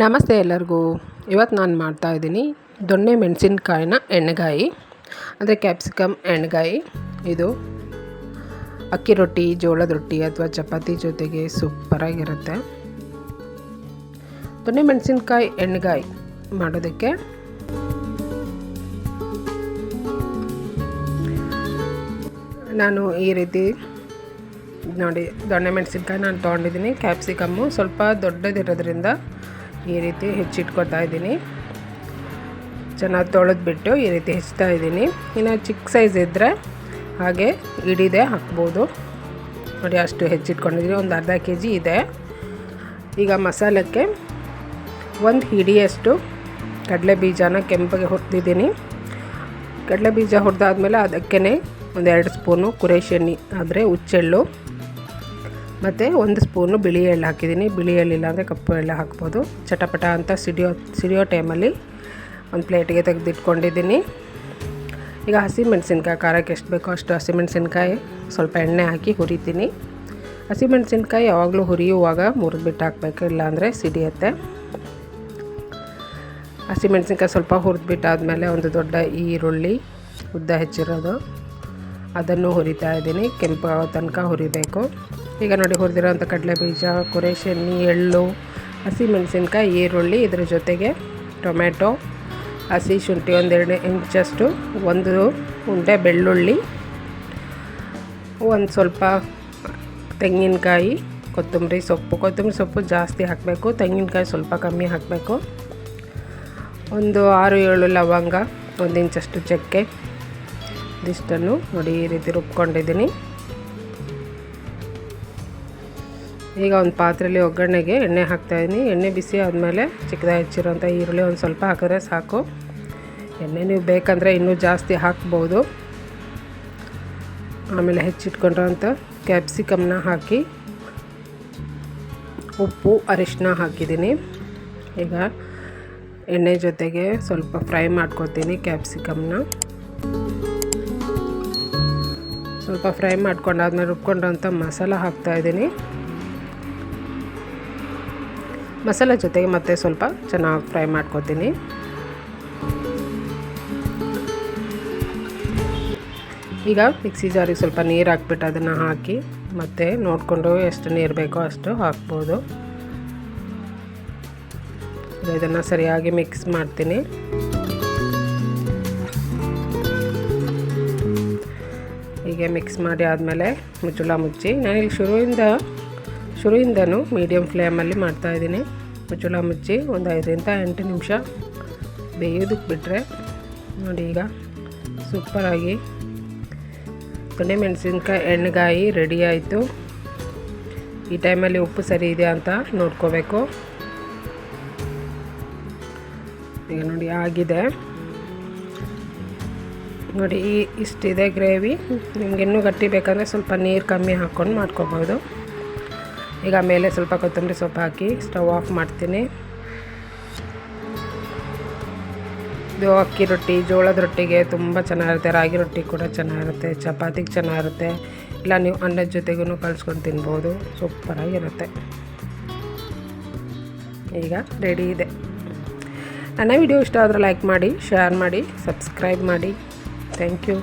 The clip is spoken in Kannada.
ನಮಸ್ತೆ ಎಲ್ಲರಿಗೂ. ಇವತ್ತು ನಾನು ಮಾಡ್ತಾಯಿದ್ದೀನಿ ದೊಣ್ಣೆ ಮೆಣಸಿನ್ಕಾಯಿನ ಎಣ್ಣೆಗಾಯಿ ಅಂದರೆ ಕ್ಯಾಪ್ಸಿಕಮ್ ಎಣ್ಣೆಗಾಯಿ ಇದು ಅಕ್ಕಿ ರೊಟ್ಟಿ, ಜೋಳದ ರೊಟ್ಟಿ ಅಥವಾ ಚಪಾತಿ ಜೊತೆಗೆ ಸೂಪರಾಗಿರುತ್ತೆ ದೊಣ್ಣೆ ಮೆಣಸಿನ್ಕಾಯಿ ಎಣ್ಣೆಗಾಯಿ ಮಾಡೋದಕ್ಕೆ ನಾನು ಈ ರೀತಿ ನೋಡಿ ದೊಣ್ಣೆ ಮೆಣಸಿನ್ಕಾಯಿ ನಾನು ತೊಗೊಂಡಿದ್ದೀನಿ. ಕ್ಯಾಪ್ಸಿಕಮ್ಮು ಸ್ವಲ್ಪ ದೊಡ್ಡದಿರೋದ್ರಿಂದ ಈ ರೀತಿ ಹೆಚ್ಚಿಟ್ಕೊತಾ ಇದ್ದೀನಿ. ಚೆನ್ನಾಗಿ ತೊಳೆದ್ಬಿಟ್ಟು ಈ ರೀತಿ ಹೆಚ್ಚ್ತಾ ಇದ್ದೀನಿ. ಇನ್ನು ಚಿಕ್ಕ ಸೈಜ್ ಇದ್ದರೆ ಹಾಗೆ ಇಡಿದೆ ಹಾಕ್ಬೋದು. ನೋಡಿ, ಅಷ್ಟು ಹೆಚ್ಚಿಟ್ಕೊಂಡಿದ್ದೀನಿ. ಒಂದು ಅರ್ಧ ಕೆ ಜಿ ಇದೆ. ಈಗ ಮಸಾಲಕ್ಕೆ ಒಂದು ಹಿಡಿಯಷ್ಟು ಕಡಲೆ ಬೀಜನ ಕೆಂಪಗೆ ಹುರಿದಿದ್ದೀನಿ. ಕಡಲೆ ಬೀಜ ಹುರಿದಾದ್ಮೇಲೆ ಅದಕ್ಕೇ ಒಂದೆರಡು ಸ್ಪೂನು ಕುರೇಶ್ ಎಣ್ಣೆ, ಆದರೆ ಹುಚ್ಚೆಳ್ಳು ಮತ್ತು ಒಂದು ಸ್ಪೂನು ಬಿಳಿ ಎಳ್ಳು ಹಾಕಿದ್ದೀನಿ. ಬಿಳಿ ಎಳ್ಳಿಲ್ಲ ಅಂದರೆ ಕಪ್ಪು ಎಳ್ಳು ಹಾಕ್ಬೋದು. ಚಟಪಟ ಅಂತ ಸಿಡಿಯೋ ಸಿಡಿಯೋ ಟೈಮಲ್ಲಿ ಒಂದು ಪ್ಲೇಟಿಗೆ ತೆಗೆದಿಟ್ಕೊಂಡಿದ್ದೀನಿ. ಈಗ ಹಸಿಮೆಣ್ಸಿನ್ಕಾಯಿ ಖಾರಕ್ಕೆ ಎಷ್ಟು ಬೇಕೋ ಅಷ್ಟು ಹಸಿಮೆಣ್ಸಿನ್ಕಾಯಿ ಸ್ವಲ್ಪ ಎಣ್ಣೆ ಹಾಕಿ ಹುರಿತೀನಿ. ಹಸಿಮೆಣ್ಸಿನ್ಕಾಯಿ ಯಾವಾಗಲೂ ಹುರಿಯುವಾಗ ಮುರಿದ್ಬಿಟ್ಟು ಹಾಕಬೇಕು, ಇಲ್ಲಾಂದರೆ ಸಿಡಿಯುತ್ತೆ. ಹಸಿಮೆಣ್ಸಿನ್ಕಾಯಿ ಸ್ವಲ್ಪ ಹುರಿದ್ಬಿಟ್ಟಾದಮೇಲೆ ಒಂದು ದೊಡ್ಡ ಈರುಳ್ಳಿ ಉದ್ದ ಹೆಚ್ಚಿರೋದು. ಅದನ್ನು ಹುರಿತಾ ಇದ್ದೀನಿ. ಕೆಂಪು ತನಕ ಹುರಿಬೇಕು. ಈಗ ನೋಡಿ ಹುರಿದಿರೋಂಥ ಕಡಲೆ ಬೀಜ ಕುರೇಶೆಣ್ಣೆ, ಎಳ್ಳು ಹಸಿಮೆಣಸಿನ್ಕಾಯಿ ಈರುಳ್ಳಿ ಇದ್ರ ಜೊತೆಗೆ ಟೊಮೆಟೊ ಹಸಿ ಶುಂಠಿ ಒಂದೆರಡು ಇಂಚಷ್ಟು, ಒಂದು ಉಂಡೆ ಬೆಳ್ಳುಳ್ಳಿ, ಒಂದು ಸ್ವಲ್ಪ ತೆಂಗಿನಕಾಯಿ, ಕೊತ್ತಂಬರಿ ಸೊಪ್ಪು ಕೊತ್ತಂಬರಿ ಸೊಪ್ಪು ಜಾಸ್ತಿ ಹಾಕಬೇಕು, ತೆಂಗಿನಕಾಯಿ ಸ್ವಲ್ಪ ಕಮ್ಮಿ ಹಾಕಬೇಕು. ಒಂದು ಆರು ಏಳು ಲವಂಗ, ಒಂದು ಇಂಚಷ್ಟು ಚಕ್ಕೆ, ಇದಿಷ್ಟನ್ನು ನೋಡಿ ಈ ರೀತಿ ರುಬ್ಕೊಂಡಿದ್ದೀನಿ. ಈಗ ಒಂದು ಪಾತ್ರೆಯಲ್ಲಿ ಒಗ್ಗರಣೆಗೆ ಎಣ್ಣೆ ಹಾಕ್ತಾಯಿದ್ದೀನಿ ಎಣ್ಣೆ ಬಿಸಿ ಆದಮೇಲೆ ಚಿಕ್ಕದಾಗಿ ಹೆಚ್ಚಿರೋಂಥ ಈರುಳ್ಳಿ ಒಂದು ಸ್ವಲ್ಪ ಹಾಕಿದ್ರೆ ಸಾಕು. ಎಣ್ಣೆ ನೀವು ಬೇಕಂದರೆ ಇನ್ನೂ ಜಾಸ್ತಿ ಹಾಕ್ಬೋದು. ಆಮೇಲೆ ಹೆಚ್ಚಿಟ್ಕೊಂಡಿರೋಂಥ ಕ್ಯಾಪ್ಸಿಕಮ್ನ ಹಾಕಿ, ಉಪ್ಪು ಅರಿಶಿನ ಹಾಕಿದ್ದೀನಿ. ಈಗ ಎಣ್ಣೆ ಜೊತೆಗೆ ಸ್ವಲ್ಪ ಫ್ರೈ ಮಾಡ್ಕೊತೀನಿ ಕ್ಯಾಪ್ಸಿಕಮ್ನ. ಸ್ವಲ್ಪ ಫ್ರೈ ಮಾಡ್ಕೊಂಡಾದ್ಮೇಲೆ ರುಬ್ಕೊಂಡಂಥ ಮಸಾಲ ಹಾಕ್ತಾಯಿದ್ದೀನಿ ಮಸಾಲ ಜೊತೆಗೆ ಮತ್ತೆ ಸ್ವಲ್ಪ ಚೆನ್ನಾಗಿ ಫ್ರೈ ಮಾಡ್ಕೊತೀನಿ. ಈಗ ಮಿಕ್ಸಿ ಜಾರಿಗೆ ಸ್ವಲ್ಪ ನೀರು ಹಾಕ್ಬಿಟ್ಟು ಅದನ್ನು ಹಾಕಿ ಮತ್ತೆ ನೋಡಿಕೊಂಡು ಎಷ್ಟು ನೀರು ಬೇಕೋ ಅಷ್ಟು ಹಾಕ್ಬೋದು. ಇದನ್ನು ಸರಿಯಾಗಿ ಮಿಕ್ಸ್ ಮಾಡ್ತೀನಿ. ಹೀಗೆ ಮಿಕ್ಸ್ ಮಾಡಿ ಆದಮೇಲೆ ಮುಚ್ಚಳ ಮುಚ್ಚಿ, ನಾನಿಲ್ಲಿ ಶುರುವಿಂದ ಶುರುವಿಂದನೂ ಮೀಡಿಯಮ್ ಫ್ಲೇಮಲ್ಲಿ ಮಾಡ್ತಾಯಿದ್ದೀನಿ ಮುಚ್ಚಳ ಮುಚ್ಚಿ ಒಂದು ಐದರಿಂದ ಎಂಟು ನಿಮಿಷ ಬೇಯೋದಕ್ಕೆ ಬಿಟ್ಟರೆ ನೋಡಿ ಈಗ ಸೂಪರಾಗಿ ತೊಂಡೆ ಮೆಣಸಿನ್ಕಾಯಿ ಎಣ್ಣೆಗಾಯಿ ರೆಡಿ ಆಯಿತು. ಈ ಟೈಮಲ್ಲಿ ಉಪ್ಪು ಸರಿ ಇದೆಯಾ ಅಂತ ನೋಡ್ಕೋಬೇಕು. ಈಗ ನೋಡಿ ಆಗಿದೆ. ನೋಡಿ ಈ ಇಷ್ಟಿದೆ ಗ್ರೇವಿ. ನಿಮ್ಗೆ ಇನ್ನೂ ಗಟ್ಟಿ ಬೇಕಂದರೆ ಸ್ವಲ್ಪ ನೀರು ಕಮ್ಮಿ ಹಾಕ್ಕೊಂಡು ಮಾಡ್ಕೋಬೋದು. ಈಗ ಮೇಲೆ ಸ್ವಲ್ಪ ಕೊತ್ತಂಬರಿ ಸೊಪ್ಪು ಹಾಕಿ ಸ್ಟವ್ ಆಫ್ ಮಾಡ್ತೀನಿ. ಇದು ಅಕ್ಕಿ ರೊಟ್ಟಿ, ಜೋಳದ ರೊಟ್ಟಿಗೆ ತುಂಬ ಚೆನ್ನಾಗಿರುತ್ತೆ. ರಾಗಿ ರೊಟ್ಟಿ ಕೂಡ ಚೆನ್ನಾಗಿರುತ್ತೆ. ಚಪಾತಿಗೆ ಚೆನ್ನಾಗಿರುತ್ತೆ. ಇಲ್ಲ, ನೀವು ಅನ್ನದ ಜೊತೆಗೂ ಕಲಿಸ್ಕೊಂಡು ತಿನ್ಬೋದು. ಸೂಪರಾಗಿರುತ್ತೆ ಈಗ ರೆಡಿ ಇದೆ. ನನ್ನ ವಿಡಿಯೋ ಇಷ್ಟ ಆದರೆ ಲೈಕ್ ಮಾಡಿ ಶೇರ್ ಮಾಡಿ ಸಬ್ಸ್ಕ್ರೈಬ್ ಮಾಡಿ. Thank you